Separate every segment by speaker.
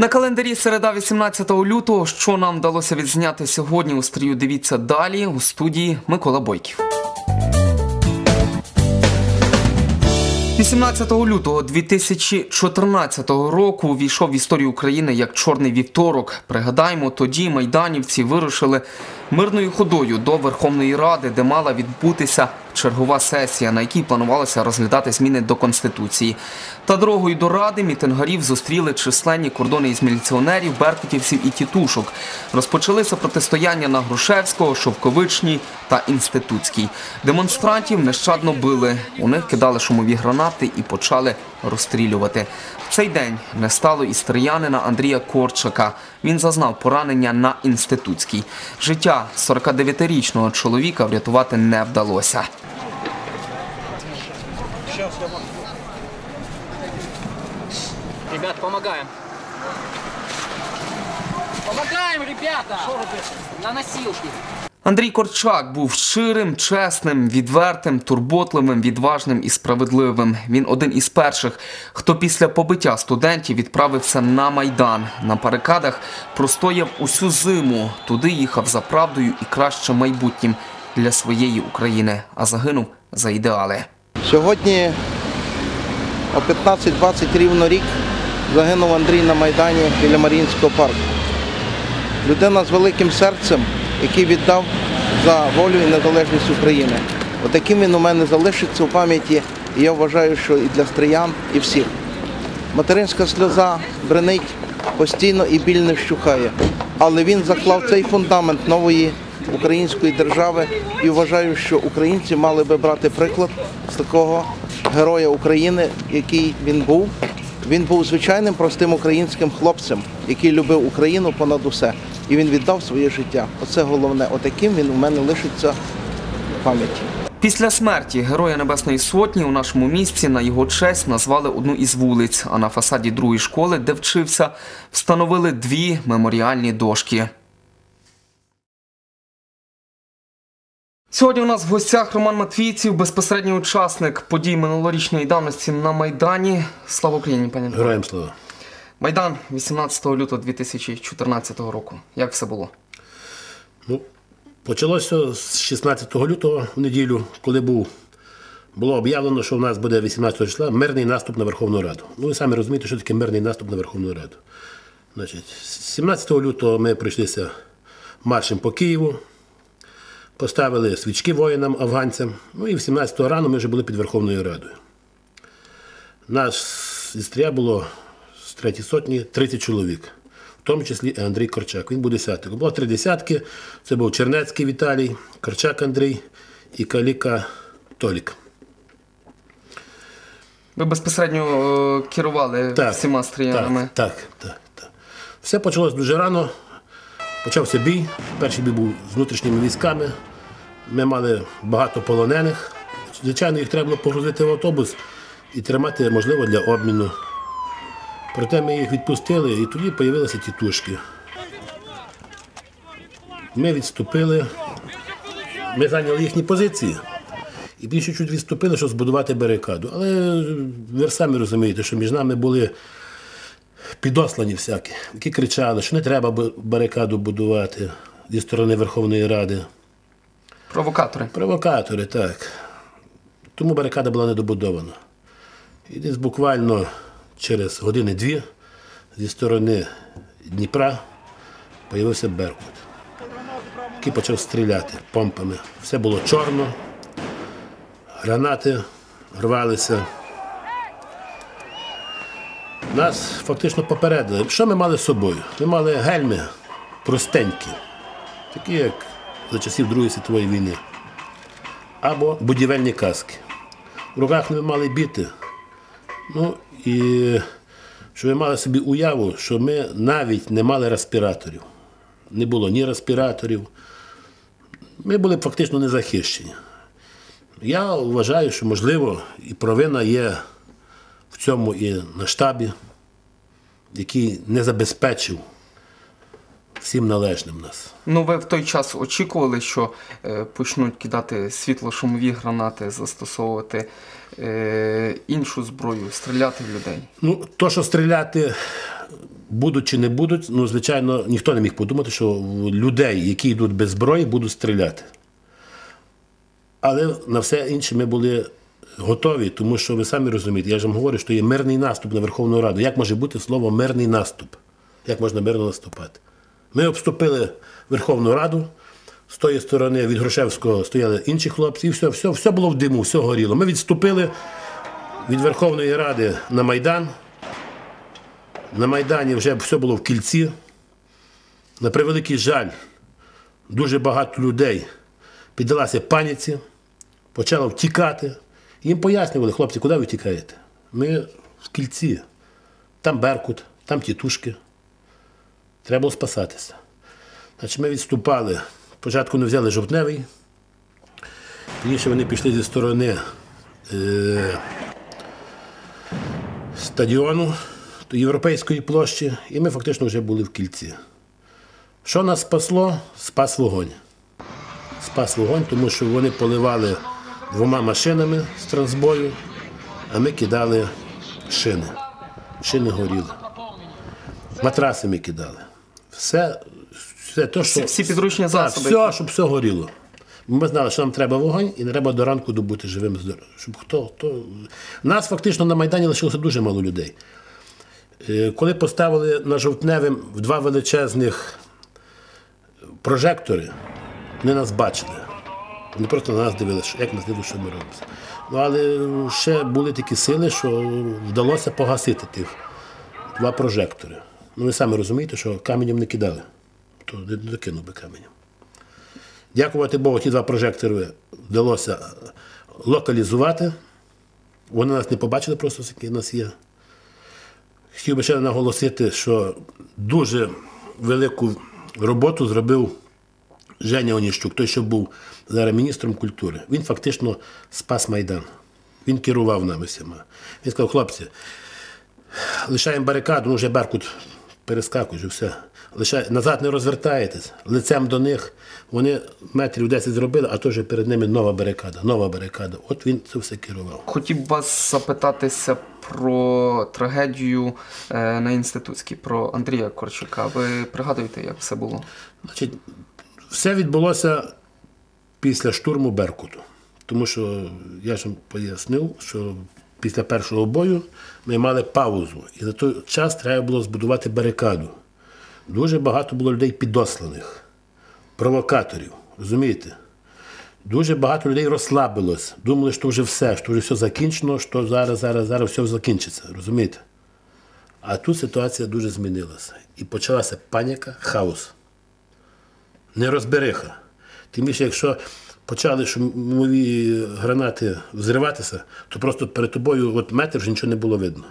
Speaker 1: На календарі середа 18 лютого, що нам вдалося відзняти сьогодні у стрію. Дивіться далі у студії Микола Бойків. 18 лютого 2014 року увійшов в історію України як чорний вівторок. Пригадаємо, тоді майданівці вирушили мирною ходою до Верховної Ради, де мала відбутися чергова сесія, на якій планувалося розглядати зміни до конституції. Та дорогою до ради мітингарів зустріли численні кордони із міліціонерів, беркутівців і тітушок. Розпочалися протистояння на Грушевського, Шовковичній та Інститутській. Демонстрантів нещадно били. У них кидали шумові гранати і почали розстрілювати. В цей день не стало і стріянина Андрія Корчака. Він зазнав поранення на інститутській. Життя 49-річного чоловіка врятувати не вдалося.
Speaker 2: Ребят, помогаем. Помогаем, ребята! На носилки.
Speaker 1: Андрій Корчак був щирим, чесним, відвертим, турботливим, відважним і справедливим. Він один із перших, хто після побиття студентів відправився на майдан. На барикадах простояв усю зиму. Туди їхав за правдою і кращим майбутнім для своєї України, а загинув за ідеали.
Speaker 3: Сьогодні о 15-20 рівно рік загинув Андрій на Майдані біля Маріїнського парку. Людина з великим серцем, який віддав за волю і незалежність України. Отаким він у мене залишиться у пам'яті, і я вважаю, що і для стриян, і всіх. Материнська сльоза бренить постійно і біль не вщухає. Але він заклав цей фундамент нової української держави і вважаю, що українці мали би брати приклад з такого героя України, який він був. Він був звичайним простим українським хлопцем, який любив Україну понад усе. І він віддав своє життя. Оце головне. Отаким він у мене лишиться в пам'яті.
Speaker 1: Після смерті Героя Небесної Сотні у нашому місці на його честь назвали одну із вулиць, а на фасаді другої школи, де вчився, встановили дві меморіальні дошки. Сьогодні у нас в гостях Роман Матвійців, безпосередній учасник подій минулорічної давності на Майдані. Слава Україні, пані.
Speaker 4: Героям слава.
Speaker 1: Майдан 18 лютого 2014 року. Як все було?
Speaker 4: Ну, почалося з 16 лютого в неділю, коли був, було об'явлено, що в нас буде 18 числа мирний наступ на Верховну Раду. Ну, ви самі розумієте, що таке мирний наступ на Верховну Раду. Значить, 17 лютого ми пройшлися маршем по Києву, поставили свічки воїнам, афганцям. Ну і 17 рано ми вже були під Верховною Радою. Нас зі стрія було з третьої сотні 30 чоловік, в тому числі і Андрій Корчак. Він був десяток. Було три десятки. Це був Чернецький Віталій, Корчак Андрій і Каліка Толік.
Speaker 1: Ви безпосередньо е, керували всіма стріянами.
Speaker 4: Так, так, так, так. Все почалось дуже рано. Почався бій. Перший бій був з внутрішніми військами. Ми мали багато полонених. Звичайно, їх треба було погрузити в автобус і тримати, можливо, для обміну. Проте ми їх відпустили і тоді з'явилися тітушки. Ми відступили, ми зайняли їхні позиції. І більше чуть відступили, щоб збудувати барикаду. Але ви самі розумієте, що між нами були підослані всякі, які кричали, що не треба барикаду будувати зі сторони Верховної Ради.
Speaker 1: Провокатори.
Speaker 4: Провокатори, так. Тому барикада була недобудована. І десь буквально через години-дві зі сторони Дніпра з'явився Беркут, який почав стріляти помпами. Все було чорно, гранати рвалися. Нас фактично попередили. Що ми мали з собою? Ми мали гельми простенькі, такі як за часів Другої світової війни або будівельні каски. В руках ми мали біти. Ну і що ви мали собі уяву, що ми навіть не мали респіраторів. Не було ні респіраторів. Ми були фактично незахищені. Я вважаю, що можливо і провина є в цьому і на штабі, який не забезпечив всім належним нас.
Speaker 1: Ну, ви в той час очікували, що е, почнуть кидати світло-шумові гранати, застосовувати е, іншу зброю, стріляти в людей.
Speaker 4: Ну, то, що стріляти будуть чи не будуть, ну, звичайно, ніхто не міг подумати, що людей, які йдуть без зброї, будуть стріляти. Але на все інше ми були готові, тому що ви самі розумієте, я ж вам говорю, що є мирний наступ на Верховну Раду. Як може бути слово мирний наступ? Як можна мирно наступати? Ми обступили Верховну Раду. З тої сторони від Грушевського стояли інші хлопці, і все, все, все було в диму, все горіло. Ми відступили від Верховної Ради на Майдан. На Майдані вже все було в кільці. На превеликий жаль, дуже багато людей піддалася паніці, почало втікати. Їм пояснювали, хлопці, куди ви втікаєте? Ми в кільці. Там Беркут, там тітушки. Треба було спасатися. Значить, ми відступали. Спочатку не взяли жовтневий. Пізніше вони пішли зі сторони е, стадіону до Європейської площі, і ми фактично вже були в кільці. Що нас спасло? Спас вогонь. Спас вогонь, тому що вони поливали двома машинами з трансбою, а ми кидали шини. Шини горіли. Матраси ми кидали. Все, все то, що...
Speaker 1: всі підручні
Speaker 4: Так,
Speaker 1: засоби.
Speaker 4: все, щоб все горіло. Ми знали, що нам треба вогонь і не треба до ранку добути живим здоровим. Щоб хто, хто... Нас фактично на Майдані лишилося дуже мало людей. Е, Коли поставили на жовтневим в два величезних прожектори, вони нас бачили. Вони просто на нас дивилися, як ми знали, що ми робимо. Ну, але ще були такі сили, що вдалося погасити тих два прожектори. Ну, ви самі розумієте, що каменем не кидали, то не докинув би каменем. Дякувати Богу, ті два прожектори вдалося локалізувати. Вони нас не побачили просто, які нас є. Хотів би ще наголосити, що дуже велику роботу зробив Женя Оніщук, той, що був зараз міністром культури. Він фактично спас Майдан. Він керував нами всіма. Він сказав, хлопці, лишаємо барикаду, ну вже Беркут перескакує, вже все. Лишай, назад не розвертаєтесь, лицем до них. Вони метрів 10 зробили, а то вже перед ними нова барикада, нова барикада. От він це все керував.
Speaker 1: Хотів вас запитатися про трагедію е, на інститутській, про Андрія Корчака. Ви пригадуєте, як все було?
Speaker 4: Значить, все відбулося після штурму Беркуту. Тому що я ж пояснив, що після першого бою ми мали паузу. І за той час треба було збудувати барикаду. Дуже багато було людей підосланих, провокаторів. Розумієте? Дуже багато людей розслабилось, думали, що вже все, що вже все закінчено, що зараз, зараз, зараз все закінчиться. Розумієте? А тут ситуація дуже змінилася. І почалася паніка, хаос нерозбериха. Тим більше, якщо почали шумові гранати взриватися, то просто перед тобою от метр вже нічого не було видно.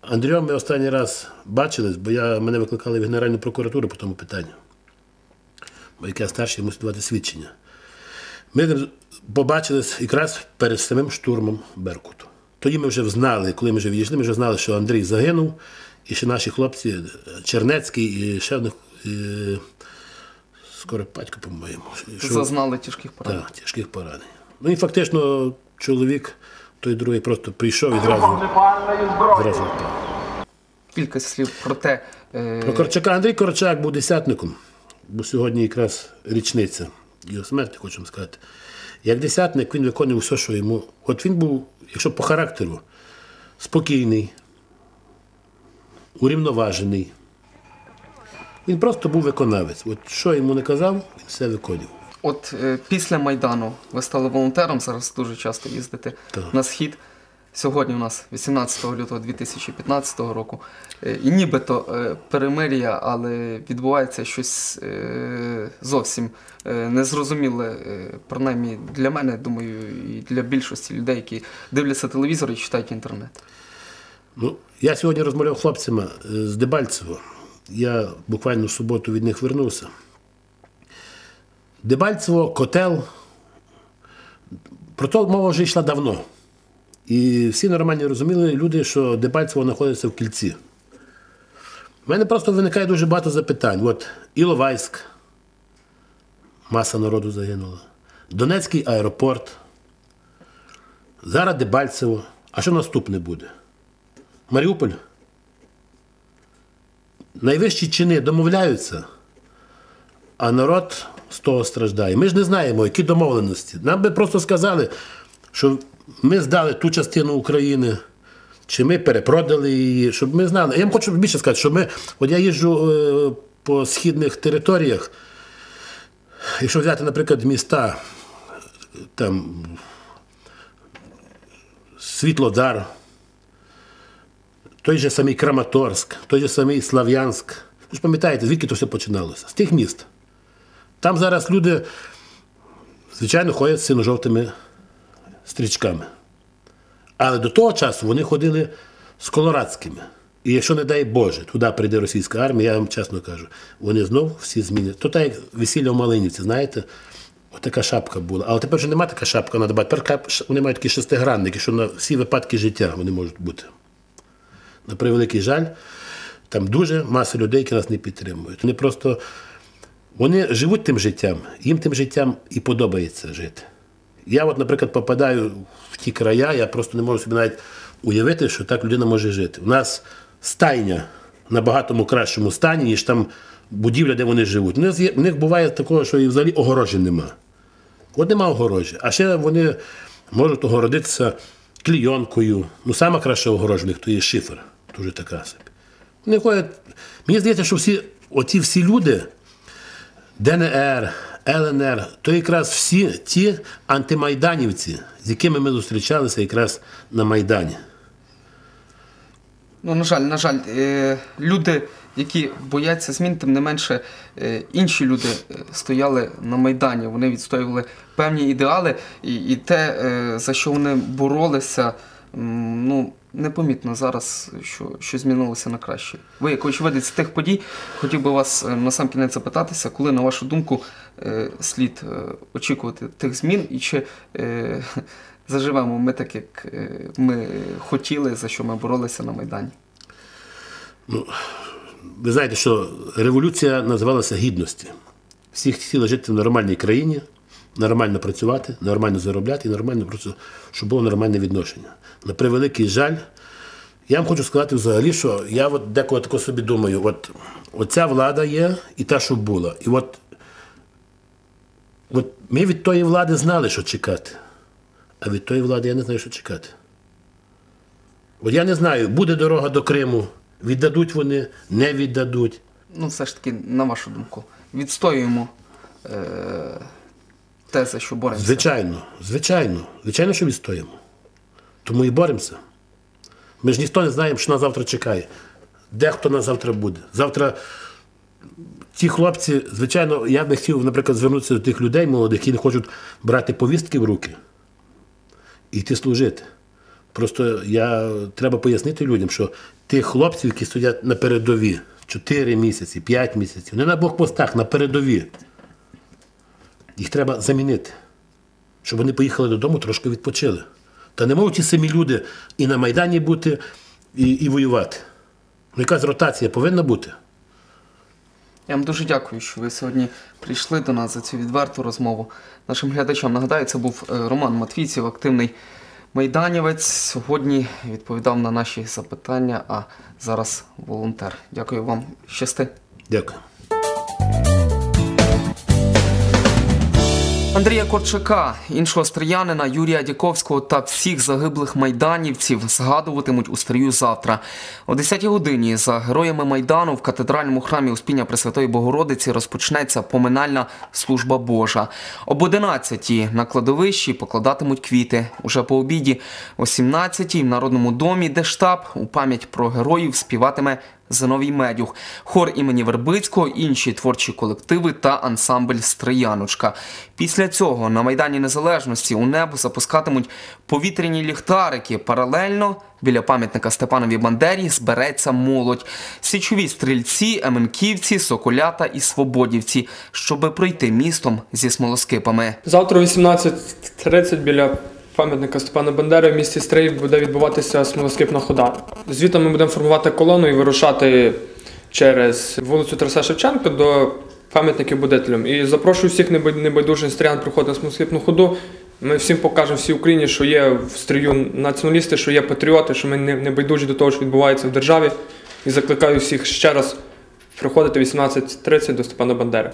Speaker 4: Андрієм ми останній раз бачились, бо я, мене викликали в Генеральну прокуратуру по тому питанню. Бо як я мусив давати свідчення. Ми побачились якраз перед самим штурмом Беркуту. Тоді ми вже знали, коли ми вже відійшли, ми вже знали, що Андрій загинув, і ще наші хлопці, Чернецький і ще одних. Е, Скоропадько, по-моєму. що-
Speaker 1: Зазнали тяжких поранень.
Speaker 4: так, тяжких поранень. Ну і фактично чоловік, той другий просто прийшов і зразу, зразу.
Speaker 1: Кілька слів про те, е,
Speaker 4: Про Корчака Андрій Корчак був десятником, бо сьогодні якраз річниця його смерті, хочу вам сказати. Як десятник він виконував все, що йому. От він був, якщо по характеру, спокійний, урівноважений. Він просто був виконавець. От що йому не казав, він все виконував.
Speaker 1: От е, після Майдану ви стали волонтером, зараз дуже часто їздите
Speaker 4: Так.
Speaker 1: на схід. Сьогодні у нас 18 лютого 2015 року. Е, І нібито е, перемир'я, але відбувається щось е, зовсім е, незрозуміле, е, принаймні для мене, думаю, і для більшості людей, які дивляться телевізор і читають інтернет.
Speaker 4: Ну, я сьогодні розмовляв з хлопцями е, з Дебальцево. Я буквально в суботу від них вернувся. Дебальцево, котел. Про то мова вже йшла давно. І всі нормально розуміли люди, що Дебальцево знаходиться в кільці. У мене просто виникає дуже багато запитань. От Іловайськ, маса народу загинула. Донецький аеропорт. Зараз Дебальцево. А що наступне буде? Маріуполь? Найвищі чини домовляються, а народ з того страждає. Ми ж не знаємо, які домовленості. Нам би просто сказали, що ми здали ту частину України, чи ми перепродали її, щоб ми знали. Я вам хочу більше сказати, що ми, от я їжджу е, по східних територіях, якщо взяти, наприклад, міста, там Світлодар, той же самий Краматорськ, той же самий Слав'янськ. Ви ж пам'ятаєте, звідки то все починалося? З тих міст. Там зараз люди, звичайно, ходять з синьо-жовтими стрічками. Але до того часу вони ходили з колорадськими. І якщо, не дай Боже, туди прийде російська армія, я вам чесно кажу, вони знов всі змінять. То так як весілля в Малинівці, знаєте, отака шапка була. Але тепер вже немає така шапка дбати. Тепер вони мають такі шестигранники, що на всі випадки життя вони можуть бути. На превеликий жаль, там дуже маса людей, які нас не підтримують. Вони просто вони живуть тим життям, їм тим життям і подобається жити. Я, от, наприклад, попадаю в ті края, я просто не можу собі навіть уявити, що так людина може жити. У нас стайня на багатому кращому стані, ніж там будівля, де вони живуть. У них, є- них буває такого, що і взагалі огорожі нема. От нема огорожі. А ще вони можуть огородитися клійонкою. Ну, саме краще огорожа в них то є шифер. Дуже така собі. Ходять. Мені здається, що всі, оці всі люди, ДНР, ЛНР, то якраз всі ті антимайданівці, з якими ми зустрічалися якраз на Майдані.
Speaker 1: Ну, на жаль, на жаль, е, люди, які бояться змін, тим не менше е, інші люди е, стояли на Майдані. Вони відстоювали певні ідеали, і, і те, за що вони боролися, ну, непомітно зараз, що, що змінилося на краще. Ви, як очевидець тих подій, хотів би вас е, на сам кінець запитатися, коли, на вашу думку, е, слід е, очікувати тих змін, і чи заживемо ми так, як ми хотіли, за що ми боролися на Майдані?
Speaker 4: Ви знаєте, що революція називалася гідності. Всі хотіли жити в нормальній країні, нормально працювати, нормально заробляти і нормально просто, щоб було нормальне відношення. На превеликий жаль, я вам хочу сказати взагалі, що я от деколи тако собі думаю, от оця влада є і та, що була. І от, от ми від тої влади знали, що чекати. А від тої влади я не знаю, що чекати. От я не знаю, буде дорога до Криму, віддадуть вони, не віддадуть.
Speaker 1: ну, все ж таки, на вашу думку, відстоюємо е, те, за що боремося.
Speaker 4: Звичайно, звичайно, звичайно, що відстоїмо. Тому і боремося. Ми ж ніхто не знаємо, що нас завтра чекає. Де хто нас завтра буде. Завтра ті хлопці, звичайно, я би хотів, наприклад, звернутися до тих людей молодих, які не хочуть брати повістки в руки і йти служити. Просто я треба пояснити людям, що тих хлопців, які стоять на передові 4 місяці, 5 місяців, не на блокпостах, на передові. Їх треба замінити, щоб вони поїхали додому, трошки відпочили. Та не можуть ті самі люди і на Майдані бути, і, і воювати. Ну, якась ротація повинна бути.
Speaker 1: Я вам дуже дякую, що ви сьогодні прийшли до нас за цю відверту розмову. Нашим глядачам нагадаю, це був е, Роман Матвійців, активний майданівець. Сьогодні відповідав на наші запитання, а зараз волонтер. Дякую вам, щасти.
Speaker 4: Дякую.
Speaker 1: Андрія Корчака, іншого стріянина, Юрія Дяковського та всіх загиблих майданівців згадуватимуть у стрію завтра. О 10-й годині за героями Майдану в катедральному храмі Успіння Пресвятої Богородиці розпочнеться поминальна служба Божа. Об 11-й на кладовищі покладатимуть квіти. Уже по обіді о 17-й в Народному домі, де штаб у пам'ять про героїв співатиме Зиновій Медюх, хор імені Вербицького, інші творчі колективи та ансамбль Стрияночка. Після цього на Майдані Незалежності у небо запускатимуть повітряні ліхтарики. Паралельно біля пам'ятника Степанові Бандері збереться молодь. Січові стрільці, еменківці, соколята і свободівці, щоби пройти містом зі смолоскипами.
Speaker 5: Завтра о 18.30 біля пам'ятника Степана Бандери в місті Стрий буде відбуватися смолоскипна хода. Звідти ми будемо формувати колону і вирушати через вулицю Тараса Шевченка до пам'ятників будителям. І запрошую всіх небай- небайдужих стріян приходити на смолоскипну ходу. Ми всім покажемо всій Україні, що є в стрію націоналісти, що є патріоти, що ми не байдужі до того, що відбувається в державі. І закликаю всіх ще раз приходити 18.30 до Степана Бандери.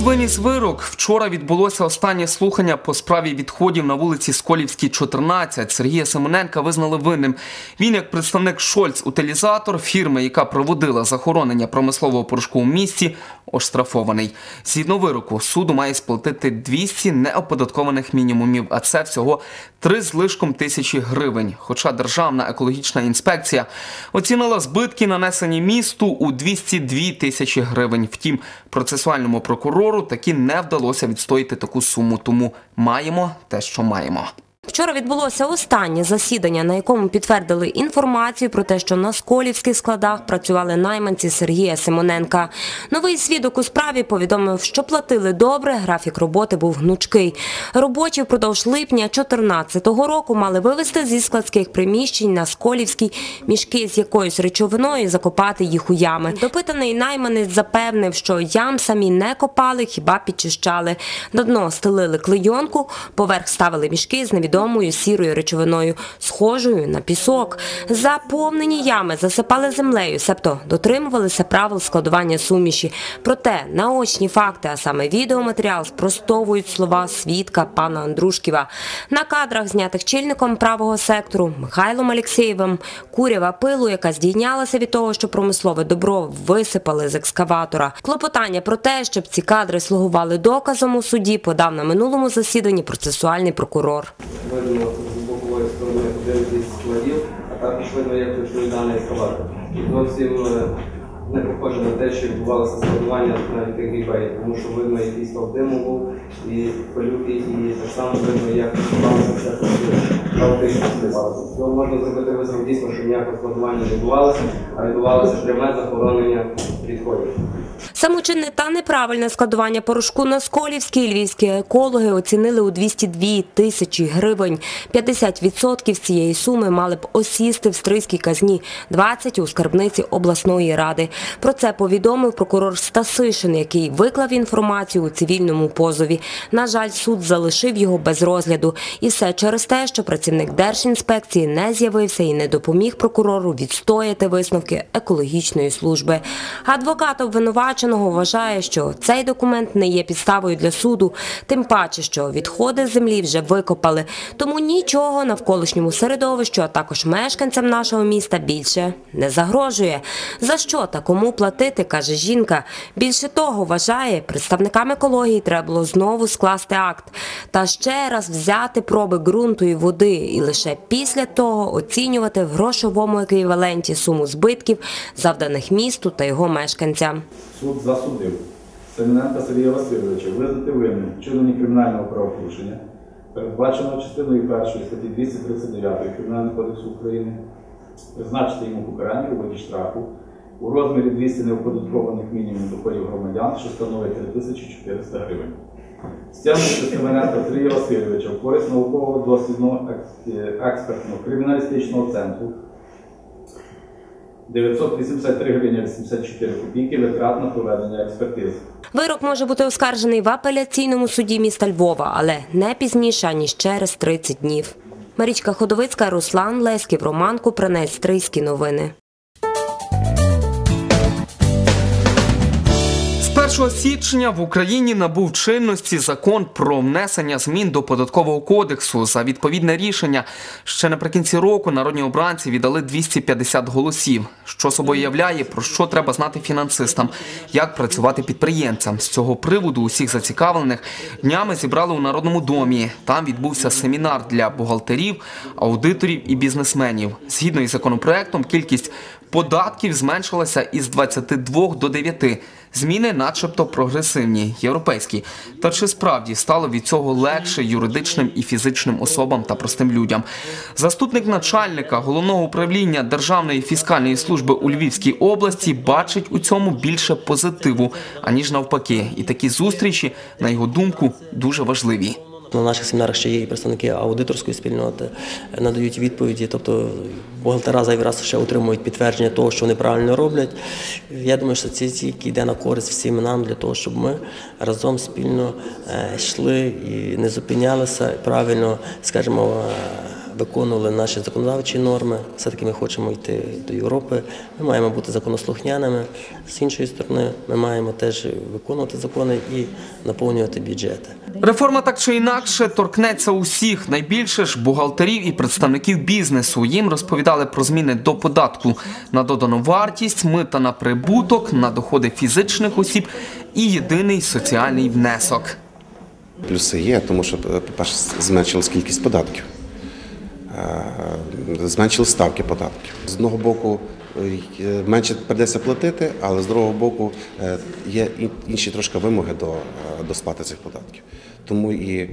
Speaker 1: Виніс вирок. Вчора відбулося останнє слухання по справі відходів на вулиці Сколівській, 14. Сергія Семененка визнали винним. Він, як представник Шольц утилізатор фірми, яка проводила захоронення промислового порошку у місті, оштрафований. Згідно вироку, суду має сплатити 200 неоподаткованих мінімумів, а це всього 3 з лишком тисячі гривень. Хоча Державна екологічна інспекція оцінила збитки, нанесені місту у 202 тисячі гривень. Втім, процесуальному прокурору таки не вдалося відстояти таку суму, тому маємо те, що маємо.
Speaker 6: Вчора відбулося останнє засідання, на якому підтвердили інформацію про те, що на сколівських складах працювали найманці Сергія Симоненка. Новий свідок у справі повідомив, що платили добре, графік роботи був гнучкий. Робочі впродовж липня 2014 року мали вивезти зі складських приміщень на сколівській мішки з якоюсь речовиною і закопати їх у ями. Допитаний найманець запевнив, що ям самі не копали, хіба підчищали. На дно стелили клейонку, поверх ставили мішки з невідомою сірою речовиною, схожою на пісок. Заповнені ями засипали землею, себто дотримувалися правил складування суміші. Проте наочні факти, а саме відеоматеріал, спростовують слова свідка пана Андрушківа. На кадрах, знятих чільником правого сектору Михайлом Алєксєєвим, курява пилу, яка здійнялася від того, що промислове добро висипали з екскаватора. Клопотання про те, щоб ці кадри слугували доказом у суді, подав на минулому засіданні процесуальний прокурор.
Speaker 7: Видно з бокової сторони один із складів, а також видно, як працює даний ескалатор. І зовсім не похоже на те, що відбувалося складування навіть тих гібей, тому що видно, який стовп диму був, і пилюки, і так само видно, як відбувалося все хаотично відбувалося. Цього можна зробити висновок дійсно, що ніякого складування не відбувалося, а відбувалося пряме захоронення відходів.
Speaker 6: Самочинне та неправильне складування порошку на Сколівській львівські екологи оцінили у 202 тисячі гривень. 50% з цієї суми мали б осісти в стрийській казні, 20 – у скарбниці обласної ради. Про це повідомив прокурор Стасишин, який виклав інформацію у цивільному позові. На жаль, суд залишив його без розгляду. І все через те, що працівник Держінспекції не з'явився і не допоміг прокурору відстояти висновки екологічної служби. Адвокат обвинуваченого вважає, що цей документ не є підставою для суду, тим паче, що відходи землі вже викопали. Тому нічого навколишньому середовищу, а також мешканцям нашого міста більше не загрожує. За що та кому платити, каже жінка. Більше того, вважає, представникам екології треба було знову скласти акт та ще раз взяти проби ґрунту і води, і лише після того оцінювати в грошовому еквіваленті суму збитків, завданих місту та його мешканцям.
Speaker 8: Суд засудив Семененка Сергія Васильовича визнати винним в вчиненні кримінального правопорушення, передбаченого частиною першої статті 239 Кримінального кодексу України, призначити йому покарання у виді штрафу у розмірі 200 неоподаткованих мінімум доходів громадян, що становить 3400 гривень. Стягнути Семененка Сергія Васильовича в користь наукового дослідного ек- експертного криміналістичного центру 983 гривні 84 копійки витрат на проведення експертизи.
Speaker 6: Вирок може бути оскаржений в апеляційному суді міста Львова, але не пізніше ніж через 30 днів. Марічка Ходовицька, Руслан Леськів, Роман Купринець, Трийські новини.
Speaker 1: 1 січня в Україні набув чинності закон про внесення змін до податкового кодексу. За відповідне рішення ще наприкінці року народні обранці віддали 250 голосів. Що собою являє, про що треба знати фінансистам, як працювати підприємцям. З цього приводу усіх зацікавлених днями зібрали у народному домі. Там відбувся семінар для бухгалтерів, аудиторів і бізнесменів. Згідно із законопроектом, кількість податків зменшилася із 22 до 9. Зміни, начебто, прогресивні, європейські. Та чи справді стало від цього легше юридичним і фізичним особам та простим людям? Заступник начальника головного управління Державної фіскальної служби у Львівській області бачить у цьому більше позитиву, аніж навпаки. І такі зустрічі, на його думку, дуже важливі.
Speaker 9: На наших семінарах ще є і представники аудиторської спільноти, е, надають відповіді, тобто бухгалтера зайвий раз ще отримують підтвердження того, що вони правильно роблять. Я думаю, що це тільки йде на користь всім нам для того, щоб ми разом спільно е, йшли і не зупинялися, правильно, скажімо, виконували наші законодавчі норми. Все-таки ми хочемо йти до Європи. Ми маємо бути законослухняними. З іншої сторони, ми маємо теж виконувати закони і наповнювати бюджети.
Speaker 1: Реформа так чи інакше торкнеться усіх, найбільше ж бухгалтерів і представників бізнесу. Їм розповідали про зміни до податку на додану вартість, мита на прибуток, на доходи фізичних осіб і єдиний соціальний внесок.
Speaker 10: Плюси є, тому що, по-перше, зменшилась кількість податків, зменшили ставки податків. З одного боку, е, менше придеться платити, але з другого боку е, є інші трошки вимоги до, е, до сплати цих податків. Тому і е,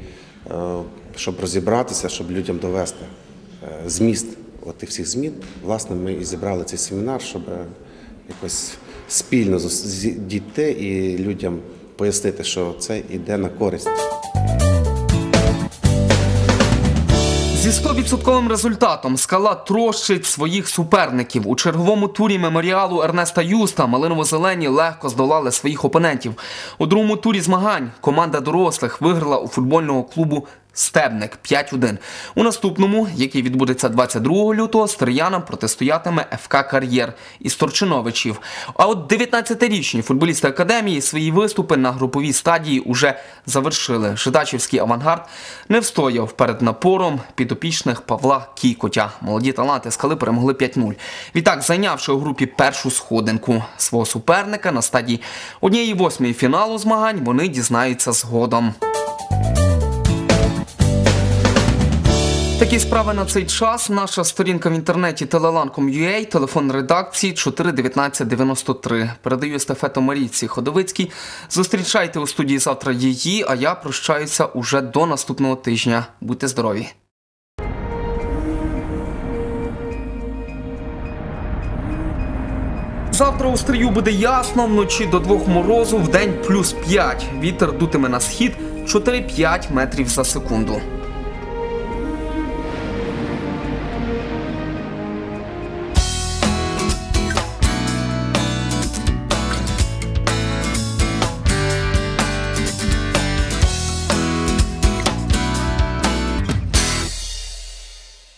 Speaker 10: щоб розібратися, щоб людям довести е, зміст тих всіх змін, власне, ми і зібрали цей семінар, щоб е, якось спільно дійти і людям пояснити, що це йде на користь.
Speaker 1: Зі 100% результатом скала трощить своїх суперників. У черговому турі меморіалу Ернеста Юста малиново-зелені легко здолали своїх опонентів. У другому турі змагань команда дорослих виграла у футбольного клубу Стебник 5-1. У наступному, який відбудеться 22 лютого, стріянам протистоятиме ФК Кар'єр із Торчиновичів. А от 19-річні футболісти академії свої виступи на груповій стадії уже завершили. Жидачівський авангард не встояв перед напором підопічних Павла Кікотя. Молоді таланти скали перемогли 5-0. Відтак, зайнявши у групі першу сходинку свого суперника на стадії однієї восьмої фіналу змагань, вони дізнаються згодом. Такі справи на цей час. Наша сторінка в інтернеті telelankom.ua, телефон редакції 41993. Передаю естафету Марійці Ходовицькій. Зустрічайте у студії завтра її, а я прощаюся уже до наступного тижня. Будьте здорові! Завтра у стрію буде ясно, вночі до двох морозу, вдень плюс 5. Вітер дутиме на схід 4-5 метрів за секунду.